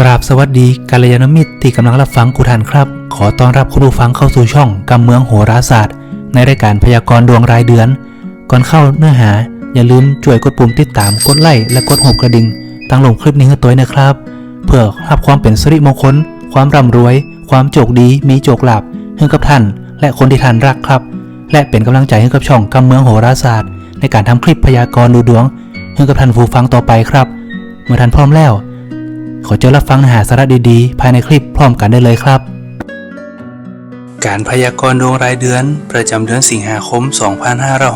กราบสวัสดีกัลยาณมิตรที่กำลังรับฟังกุทานครับ ขอต้อนรับคุณผู้ฟังเข้าสู่ช่องกำเมืองโหราศาสตร์ ในรายการพยากรณ์ดวงรายเดือน ก่อนเข้าเนื้อหา อย่าลืมช่วยกดปุ่มติดตามกดไลค์และกดหัวกระดิ่งตั้งลงคลิปนี้ให้ตัวนะครับ เพื่อรับความเป็นสิริมงคล ความร่ำรวย ความโชคดีมีโชคลาภให้กับท่าน และคนที่ท่านรักครับ และเป็นกำลังใจให้กับช่องกำเมืองโหราศาสตร์ ในการทำคลิปพยากรณ์ดูดวงให้กับท่านผู้ฟังต่อไปครับ เมื่อท่านพร้อมแล้ว ขอเจอรับฟังเนื้อหาสาระดีๆ ภายในคลิปพร้อมกันได้เลยครับ การพยากรณ์ดวงรายเดือน ประจำเดือนสิงหาคม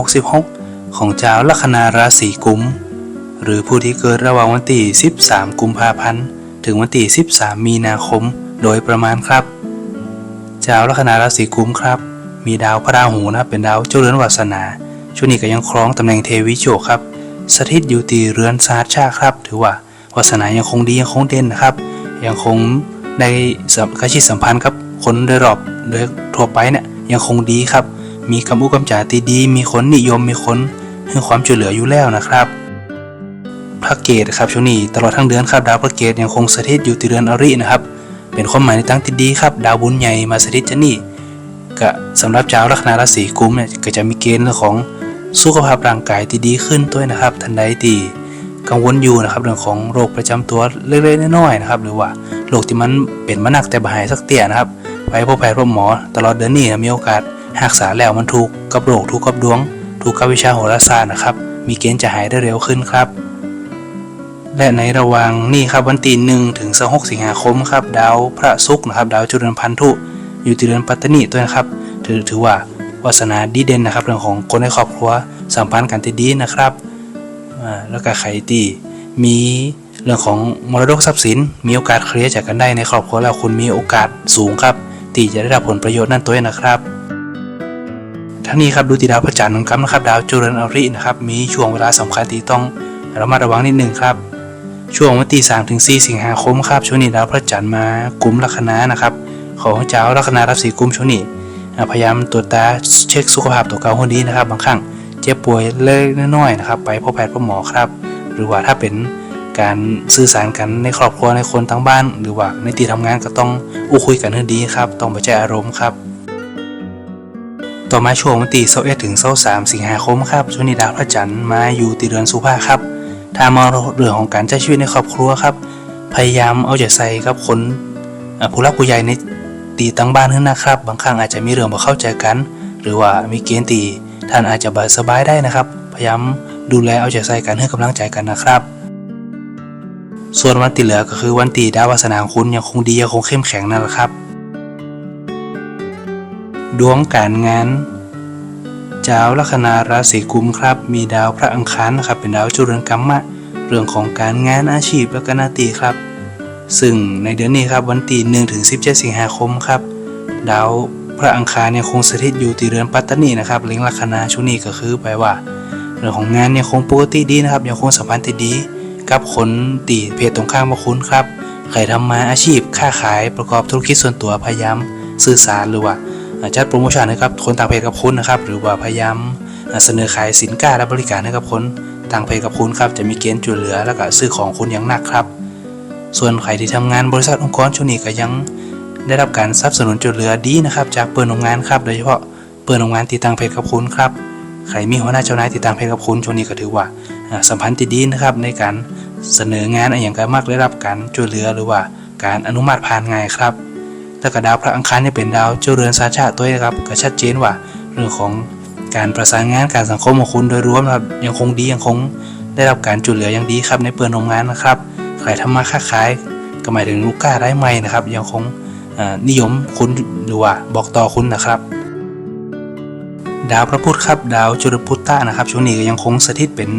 2566 ของเจ้าลัคนาราศีกุม หรือผู้ที่เกิดระหว่างวันที่ 13 กุมภาพันธ์ ถึงวันที่ 13 มีนาคม โดยประมาณครับเจ้าลัคนาราศีกุมครับ มีดาวพระราหูนะเป็นดาวเจ้าเรือนวาสนาช่วงนี้ก็ยังครองตำแหน่งเทวิโชคครับ สถิตอยู่ตีเรือนซาชาครับ ถือว่า วาสนายังคงดียังคงเด่นนะครับ ยังคงได้สัมใกล้ชิสัมพันธ์กับคนโดยรอบโดยทั่วไปเนี่ยยังคงดีครับ มีคำอุกำจาตีดี มีคนนิยมมีคนให้ความช่วยเหลืออยู่แล้วนะครับพระเกตครับช่วงนี้ตลอดทั้งเดือนครับดาวพระเกตยังคงสถิตอยู่ที่เรือนอรินะครับ เป็นความหมายในตั้งที่ดีครับดาวบุญใหญ่มาสถิตที่นี่ก็สำหรับชาวลัคนาราศีกุมเนี่ยก็จะมีเกณฑ์เรื่องของสุขภาพร่างกายที่ดีขึ้นด้วยนะครับ ทันใดที่ กังวลอยู่นะครับเรื่องของโรคประจำตัวเล็กๆน้อยๆนะครับหรือว่าโรคที่มันเป็นมาหนักแต่บ่หายสักเตี้ยนะครับไปพบแพทย์พบหมอ ตลอดเดือนนี้มีโอกาสรักษาแล้วมันถูกกับโรคถูกกับดวง ถูกกับวิชาโหราศาสตร์นะครับ มีเกณฑ์จะหายได้เร็วขึ้นครับ และในระหว่างนี้ครับวันที่หนึ่งถึงสหกสิงหาคมครับดาวพระศุกร์นะครับดาวจุลนพันธุอยู่ที่เรือนปัตตานีด้วยนะครับ ถือถือว่าวาสนาดีเด่นนะครับเรื่องของคนในครอบครัวสัมพันธ์กันที่ดีนะครับ แล้วก็ใครที่มีเรื่องของมรดกทรัพย์สิน มีโอกาสเคลียร์จากกันได้ในครอบครัวแล้วคุณมีโอกาสสูงครับที่จะได้รับผลประโยชน์นั่นตัวเองนะครับทั้งนี้ครับดูติดาวพระจันทร์ของกัมนะครับดาวจุลนอรินะครับมีช่วงเวลาสำคัญที่ต้องระมัดระวังนิดหนึ่งครับ ช่วงวันที่3ถึง4สิงหาคมครับช่วงนี้ดาวพระจันทร์มากุมลัคนานะครับของเจ้าลัคนาราศีกุมช่วงนี้พยายามตรวจตาเช็คสุขภาพตัวเก่าคนดีนะครับบางครั้ง เจ็บป่วยเล็กน้อยนะครับ ไปพบแพทย์พบหมอครับ หรือว่าถ้าเป็นการสื่อสารกันในครอบครัวในคนทั้งบ้าน หรือว่าในที่ทำงานก็ต้องอู้คุยกันให้ดีครับ ต้องไปใจอารมณ์ครับต่อมาช่วงวันที่21ถึง23สิงหาคมครับช่วงนี้ดาวพระจันทร์มาอยู่ตีเรือนสุภาครับถ้ามองเรื่องของการใช้ชีวิตในครอบครัวครับ พยายามเอาใจใส่กับคนผู้รักผู้ใหญ่ในตีตั้งบ้านขึ้นนะครับ บางครั้งอาจจะมีเรื่องบ่เข้าใจกัน หรือว่ามีเกณฑ์ตี ท่านอาจจะบาสบายได้นะครับ พยายามดูแลเอาใจใส่กันให้กำลังใจกันนะครับ ส่วนวันที่เหลือก็คือวันตีดาววาสนาคุณยังคงดียังคงเข้มแข็งนั่นแหละครับ ดวงการงานเจ้าลัคนาราศีกุมครับ มีดาวพระอังคารนะครับ เป็นดาวจุลกัมมะ เรื่องของการงานอาชีพและก็หน้าที่ครับ ซึ่งในเดือนนี้ครับวันที่1ถึง17 สิงหาคมครับ ดาว ระอังคารเนี่ยคงสถิตอยู่ที่เรือนปัตตานีนะครับเล็งลัคนาช่วงนี้ก็คือแปลว่า เรื่องของงานเนี่ยคงปกติดีนะครับยังคงสัมพันธ์ที่ดี กับคนตีเพศตรงข้ามมาคุณครับใครทำมาอาชีพค้าขายประกอบธุรกิจส่วนตัวพยายามสื่อสารหรือว่าจัดโปรโมชั่นให้กับคนต่างเพศกับคุณนะครับหรือว่าพยายามเสนอขายสินค้าและบริการให้กับคนต่างเพศกับคุณครับจะมีเกณฑ์จุดเหลือ แล้วก็ซื้อของคุณอย่างหนักครับ ส่วนใครที่ทำงานบริษัทองค์กรช่วงนี้ก็ยัง ได้รับการสนับสนุนจุดเหลือดีนะครับ จากเปิดโรงงานครับโดยเฉพาะเปิดโรงงานตีต่างเพศกับคุณครับใครมีหัวหน้าเจ้านายตีต่างเพศกับคุณช่วงนี้ก็ถือว่าสัมพันธ์ที่ดีนะครับในการเสนองานอะไรอย่างก็มักได้รับการช่วยเหลือหรือว่าการอนุมัติผ่านง่ายครับแล้วก็ดาวพระอังคารเนี่ยเป็นดาวเจ้าเรือนสาชาติด้วนะครับก็ชัดเจนว่าเรื่องของการประสานงานการสังคมของคุณโดยรวมนะครับยังคงดียังคงได้รับการจุดเหลืออย่างดีครับในเปิดโรงงานนะครับใครทำมาค้าขายก็หมายถึงลูกค้าได้ใหม่นะครับ ยังคง นิยมคุณหรือว่าบอกต่อคุณนะครับ ดาวพระพุธครับ ดาวจุลพุตตะนะครับ ช่วงนี้ก็ยังคงสถิตเป็น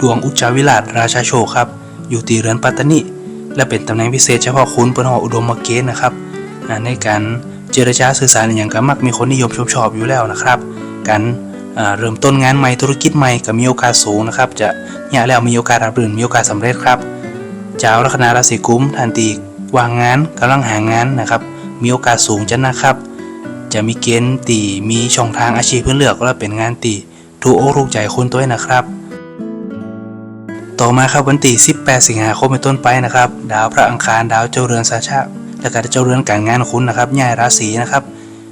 ดวงอุจจาวิราชราชาโชครับ อยู่ตีเรือนปัตตานีและเป็นตำแหน่งพิเศษเฉพาะคุณเป็นหออุดมเกณฑ์นะครับในการเจรจาสื่อสารอย่างก็มักมีคนนิยมชมชอบอยู่แล้วนะครับ การเริ่มต้นงานใหม่ธุรกิจใหม่ก็มีโอกาสสูงนะครับ จะเนี่ยแล้วมีโอกาสรับรื่นมีโอกาสสำเร็จครับ เจ้าลัคนาราศีกุมทันทีวางงานกำลังหางานนะครับ มีโอกาสสูงจะนะครับ จะมีเกณฑ์ตีมีช่องทางอาชีพเพื่อเลือกและเป็นงานตีถูกอกถูกใจคุณตัวนะครับ ต่อมาครับวันที่18 สิงหาคมเป็นต้นไปนะครับ ดาวพระอังคารดาวเจ้าเรือนสาชาและก็เจ้าเรือนการงานคุณนะครับย้ายราศีนะครับ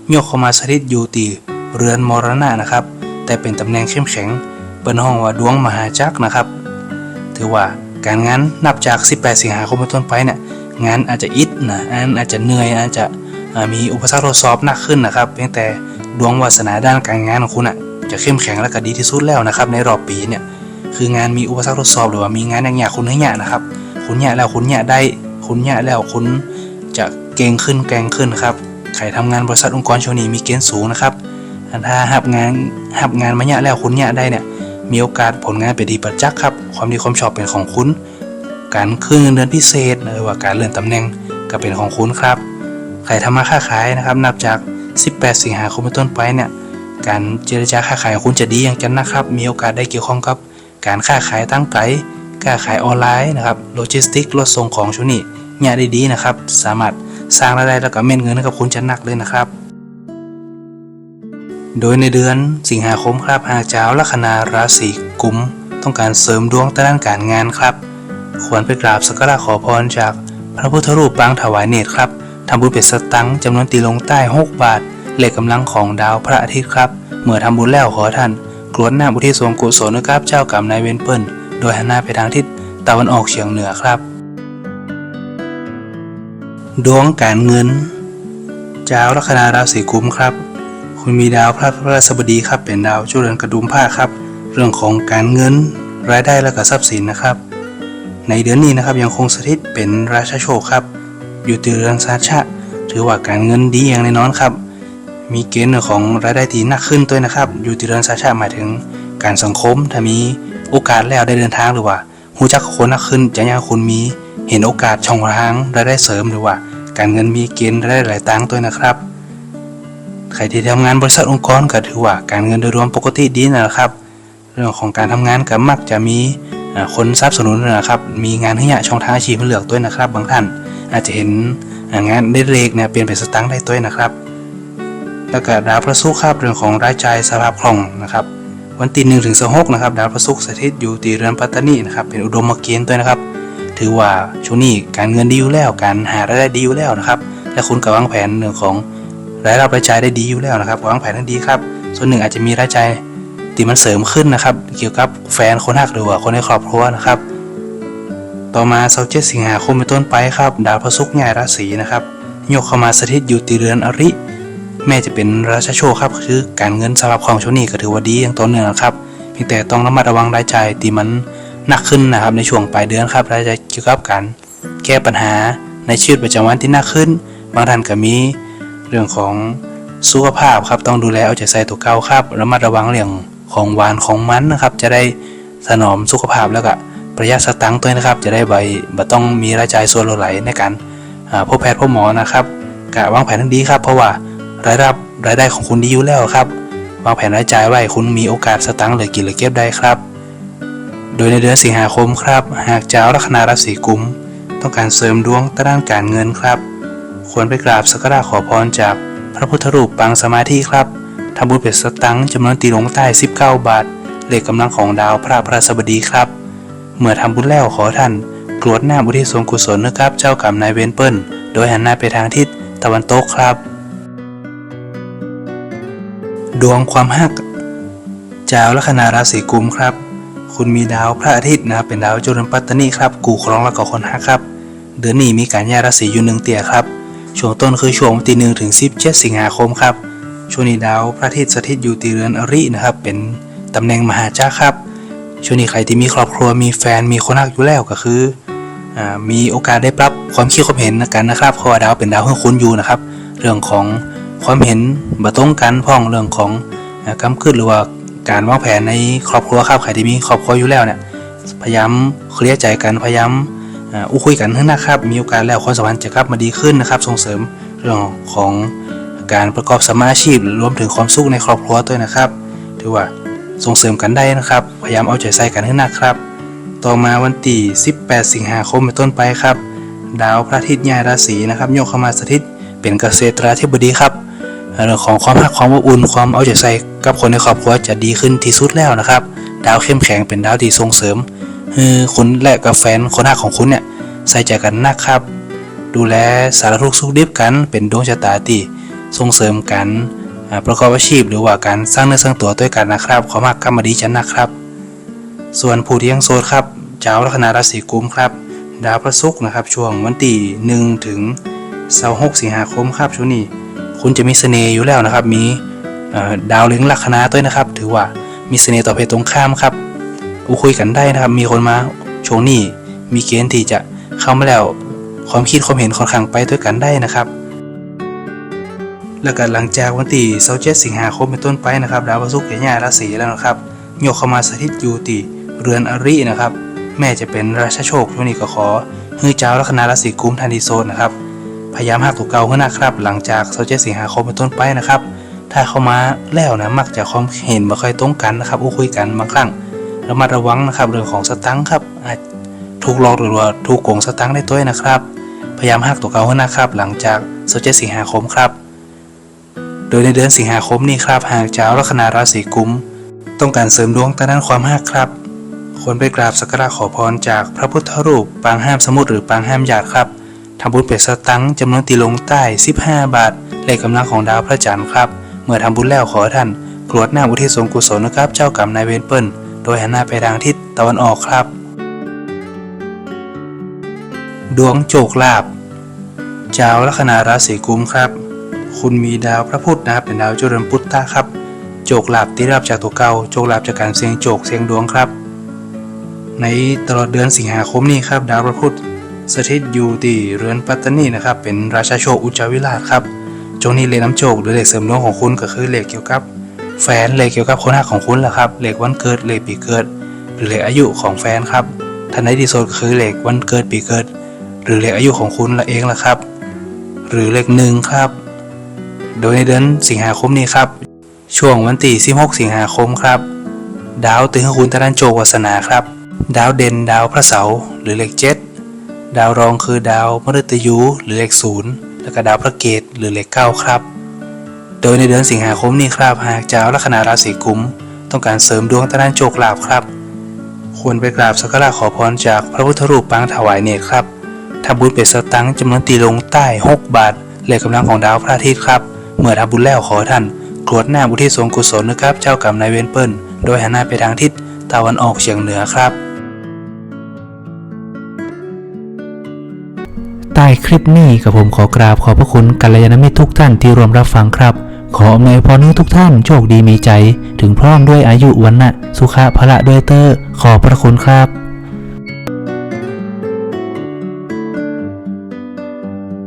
โยกเข้ามาสถิตอยู่ตีเรือนมรณะนะครับ แต่เป็นตำแหน่งเข้มแข็งเปิ้นห้องว่าดวงมหาจักรนะครับ ถือว่าการงานนับจาก 18 สิงหาคมเป็นต้นไปเนี่ย งานอาจจะอิดนะงานอาจจะเหนื่อยอาจจะมีอุปสรรคทดสอบหนักขึ้นนะครับเพียงแต่ดวงวาสนาด้านการงานของคุณอะจะเข้มแข็งและก็ดีที่สุดแล้วนะครับในรอบปีเนี่ยคืองานมีอุปสรรคทดสอบหรือว่ามีงานอย่างคุณให้เนี่ยนะครับ คุณเนี่ยแล้วคุณเนี่ยได้ คุณเนี่ยแล้วคุณจะเก่งขึ้นแกร่งขึ้นครับใครทำงานบริษัทองค์กรชวนี้มีเกณฑ์สูงนะครับถ้าหับงานหับงานมาเนี่ยแล้วคุณเนี่ยได้เนี่ยมีโอกาสผลงานเป็นดีประจักษ์ครับ ความดีความชอบเป็นของคุณ การขึ้นเงินเดือนพิเศษหรือว่าการเลื่อนตำแหน่งก็เป็นของคุณครับ ใครทำมาค้าขายนะครับ นับจาก 18 สิงหาคมเป็นต้นไปเนี่ยการเจรจาค้าขายของคุณจะดีอย่างจังนะครับ มีโอกาสได้เกี่ยวข้องกับ การค้าขายตั้งไกลค้าขายออนไลน์นะครับโลจิสติกรถส่งของช่วงนี้เนี่ยได้ดีนะครับ สามารถสร้างรายได้แล้วก็เม็ดเงินให้กับคุณจะหนักเลยนะครับ โดยในเดือนสิงหาคมครับหากเจ้าลัคนาราศีกุม ต้องการเสริมดวงด้านการงานครับ ควรไปกราบสักการะขอพรจากพระพุทธรูปปางถวายเนตรครับทำบุญเป็นสตังจำนวนตีลงใต้6บาทเลขกำลังของดาวพระอาทิตย์ครับ เมื่อทำบุญแล้วขอท่านกรวดหน้ำอุทิศส่วนกุศลนะครับเจ้ากรรมนายเวรเปิลโดยหันหน้าไปทางทิศตะวันออกเฉียงเหนือครับ ดวงการเงินเจ้าลัคนาราศีกุมครับ คุณมีดาวพระพฤหัสบดีครับเป็นดาวจุเรนกระดุมผ้าครับ เรื่องของการเงินรายได้และก็ทรัพย์สินนะครับ ในเดือนนี้นะครับยังคงสถิตเป็นราชาโชคครับ อยู่ที่เรือนสาชะ ถือว่าการเงินดีอย่างแน่นอนครับ มีเกณฑ์ของรายได้ที่หนักขึ้นด้วยนะครับ อยู่ที่เรือนสาชะหมายถึงการสังคมถ้ามีโอกาสแล้วได้เดินทางหรือว่าหูจักคนหนักขึ้นจะยังคุณมีเห็นโอกาสช่องทางรายได้เสริมหรือว่า การเงินมีเกณฑ์รายได้หลายตังค์ด้วยนะครับใครที่ทำงานบริษัทองค์กรก็ถือว่าการเงินโดยรวมปกติดีนะครับ เรื่องของการทำงานก็มักจะมี คนสนับสนุนนะครับมีงานให้ช่องทางอาชีพให้เลือกด้วยนะครับ บางท่านอาจจะเห็นงานได้เลขเนี่ยเปลี่ยนเป็นสตังค์ได้ด้วยนะครับ แล้วก็ดาวพระศุกร์ครับเรื่องของรายจ่ายสภาพคล่องนะครับ วันที่หนึ่งถึงสิบหกนะครับดาวพระศุกร์สถิตอยู่ที่เรือนปัตตานีนะครับเป็นอุดมเกณฑ์ด้วยนะครับ ถือว่าช่วงนี้การเงินดีอยู่แล้วการหารายได้ดีอยู่แล้วนะครับและคุณก็วางแผนเรื่องของรายรับรายจ่ายได้ดีอยู่แล้วนะครับวางแผนได้ดีครับ ส่วนหนึ่งอาจจะมีรายจ่าย ที่มันเสริมขึ้นนะครับ เกี่ยวกับแฟนคนหักหรือว่าคนในครอบครัวนะครับ ต่อมาเสาร์เจ็ดสิงหาคมเป็นต้นไปครับ ดาวพระศุกร์ย้ายราศีนะครับโยกเข้ามาสถิตอยู่ที่เรือนอริ แม่จะเป็นราชาโชคครับคือการเงินสำหรับของช่วงนี้ก็ถือว่าดีอย่างต่อเนื่องนะครับเพียงแต่ต้องระมัดระวังรายจ่ายที่มันหนักขึ้นนะครับในช่วงปลายเดือนครับรายจ่ายเกี่ยวกับการแก้ปัญหาในชีวิตประจำวันที่หนักขึ้น บางท่านก็มีเรื่องของสุขภาพครับต้องดูแลเอาใจใส่ตัวเก่าครับระมัดระวังเรื่อง ของหวานของมันนะครับ จะได้ถนอมสุขภาพแล้วก็ประหยัดสตังค์ด้วยนะครับ จะได้ใบบ่ต้องมีรายจ่ายส่วนลดไหลในการพบแพทย์พบหมอนะครับกะวางแผนให้งดีครับ เพราะว่ารายรับรายได้ของคุณดีอยู่แล้วครับ วางแผนรายจ่ายไว้คุณมีโอกาสสตังค์เหลือกินเหลือเก็บได้ครับ โดยในเดือนสิงหาคมครับ หากเจ้าลัคนาราศีกุม ต้องการเสริมดวงด้านการเงินครับ ควรไปกราบสักการะขอพรจากพระพุทธรูปปางสมาธิครับ ทำบุญเป็นสตังค์จำนวนตีลงใต้ 19 บาท เลขกำลังของดาวพระพระสบดีครับ เมื่อทำบุญแล้วขอท่านกรวดน้ำอุทิศส่วนกุศลนะครับ เจ้ากรรมนายเวรเปิลโดยหันหน้าไปทางทิศตะวันตกครับ ดวงความหักจ้าลัคนาราศีกุมครับ คุณมีดาวพระอาทิตย์นะครับเป็นดาวจุลปัตตานีครับกูครองและก็คนหักครับ เดือนนี้มีการย้ายราศีอยู่หนึ่งเตี่ยครับ ช่วงต้นคือช่วงวันที่หนึ่งถึงสิบเจ็ดสิงหาคมครับ ช่วงนี้ดาวพระอาทิตย์สถิตอยู่ที่เรือนอรินะครับ เป็นตำแหน่งมหาจักรครับ ช่วงนี้ใครที่มีครอบครัวมีแฟนมีคนรักอยู่แล้วก็คืออมีโอกาสได้ปรับความคิดความเห็นกันนะครับเพราะว่าดาวเป็นดาวเพื่อคุณอยู่นะครับ เรื่องของความเห็นบ่ตรงกันพ้องเรื่องของอ่ากำคืดหรือว่าการวางแผนในครอบครัวครับใครที่มีครอบครัวอยู่แล้วเนี่ยพยายามเคลียร์ใจกันพยายามอู้คุยกันให้นะครับมีโอกาสแล้วความสัมพันธ์จะกลับมาดีขึ้นนะครับ ส่งเสริมเรื่องของ การประกอบสมาชีพรวมถึงความสุขในครอบครัวด้วยนะครับ ถือว่าส่งเสริมกันได้นะครับ พยายามเอาใจใส่กันให้หนักครับ ต่อมาวันที่ 18 สิงหาคมเป็นต้นไปครับ ดาวพระอาทิตย์ย้ายราศีนะครับโยกเข้ามาสถิตเป็นเกษตราธิบดีครับเรื่องของความรักความอบอุ่นความเอาใจใส่กับคนในครอบครัวจะดีขึ้นที่สุดแล้วนะครับ ดาวเข้มแข็งเป็นดาวที่ส่งเสริมคือคุณและกับแฟนคนหักของคุณเนี่ยใส่ใจกันนะครับ ดูแลสารทุกข์สุขดิบกันเป็นดวงชะตาที่ ส่งเสริมกันประกอบอาชีพหรือว่าการสร้างเนื้อสร้างตัวด้วยกันนะครับ ขอมากกรรมดีจันนะครับ ส่วนผู้ที่ยังโสดครับเจ้าลัคนาราศีกุมครับ ดาวพระศุกร์นะครับ ช่วงวันที่หนึ่งถึงเสาร์หกสิงหาคมครับช่วงนี้ คุณจะมีเสน่ห์อยู่แล้วนะครับ มีดาวเล็งลัคนาด้วยนะครับ ถือว่ามีเสน่ห์ต่อเพศตรงข้ามครับอูคุยกันได้นะครับ มีคนมาช่วงนี้มีเกณฑ์ที่จะเข้ามาแล้วความคิดความเห็นค่อนข้างไปด้วยกันได้นะครับ แล้วก็หลังจากวันที่27สิงหาคมเป็นต้นไปนะครับดาวพระศุกร์จะย้าราศีแล้วนะครับโยกเข้ามาสถิตอยู่ที่เรือนอรินะครับ แม่จะเป็นราชโชคช่วงนี้ก็ขอฮือเจ้าลัคนาราศีกุมทันทีโซนนะครับพยายามหักตัวเก่าขึ้นนะครับ หลังจาก27สิงหาคมเป็นต้นไปนะครับ ถ้าเข้ามาแล้วนะมักจะความเห็นไม่ค่อยตรงกันนะครับอู้คุยกันบางครั้งระมัดระวังนะครับเรื่องของสตังค์ครับอาจถูกหลอกหรือว่าถูกโกงสตังค์ได้ตัวนะครับ พยายามหักตัวเก่าขึ้นนะครับ หลังจาก27สิงหาคมครับ โดยในเดือนสิงหาคมนี้ครับหากเจ้าลัคนาราศีกุมต้องการเสริมดวงทางด้านความหักครับ ควรไปกราบสักการะขอพรจากพระพุทธรูปปางห้ามสมุทรหรือปางห้ามหยาดครับทำบุญเป็ดสตังจำนวนตีลงใต้ 15 บาทเลขกำลังของดาวพระจันทร์ครับ เมื่อทำบุญแล้วขอท่านกรวดหน้าอุทิศส่วนกุศลนะครับ เจ้ากรรมนายเวรเปิ้ล โดยหันหน้าไปทางทิศตะวันออกครับ ดวงโจกลาบเจ้าลัคนาราศีกุมครับ คุณมีดาวพระพุธนะครับเป็นดาวจุลปุตตะครับ โจกลาบที่รับจากตัวเก่าโจกลาบจากการเสียงโจกเสียงดวงครับ ในตลอดเดือนสิงหาคมนี้ครับดาวพระพุธสถิตอยู่ที่เรือนปัตตานีนะครับเป็นราชาโชคอุจจาวิราชครับจงนี้เลขน้ำโจกหรือเลขเสริมดวงของคุณก็คือเลขเกี่ยวกับ แฟนเลขเกี่ยวกับคนหักของคุณแหละครับเลขวันเกิดเลขปีเกิด หรือเลขอายุของแฟนครับท่านใดที่สุดคือเลขวันเกิดปีเกิด หรือเลขอายุของคุณละเองละครับ หรือเลขหนึ่งครับ โดยในเดือนสิงหาคมนี้ครับ ช่วงวันที่16สิงหาคมครับ ดาวตึงคุณทางด้นโจกวาสนาครับ ดาวเด่นดาวพระเสาร์หรือเลขเจ็ดดาวรองคือดาวมฤตยูหรือเลขศูนย์แล้วก็ดาวพระเกตหรือเลขเก้าครับ โดยในเดือนสิงหาคมนี้ครับหากเจ้าลัคนาราศีกุม ต้องการเสริมดวงทางด้นโชคลาภครับ ควรไปกราบสักการะขอพรจากพระพุทธรูปปางถวายเนตรครับทำบุญเป็ดสตังจำนวนตีลงใต้ 6 บาท เลขกำลังของดาวพระอาทิตย์ครับ เมื่อทำบุญแล้วขอท่านกรวดหน้าบุทิศส่วนกุศลนะครับ เจ้ากรรมนายเวรเปิ้ล โดยหันหน้าไปทางทิศตะวันออกเฉียงเหนือครับ ใต้คลิปนี้กับผมขอกราบขอบพระคุณกัลยาณมิตรทุกท่านที่ร่วมรับฟังครับ ขออำนวยพรให้ทุกท่านโชคดีมีใจ ถึงพร้อมด้วยอายุวันนะสุขะพละด้วยเตอร์ขอบพระคุณครับ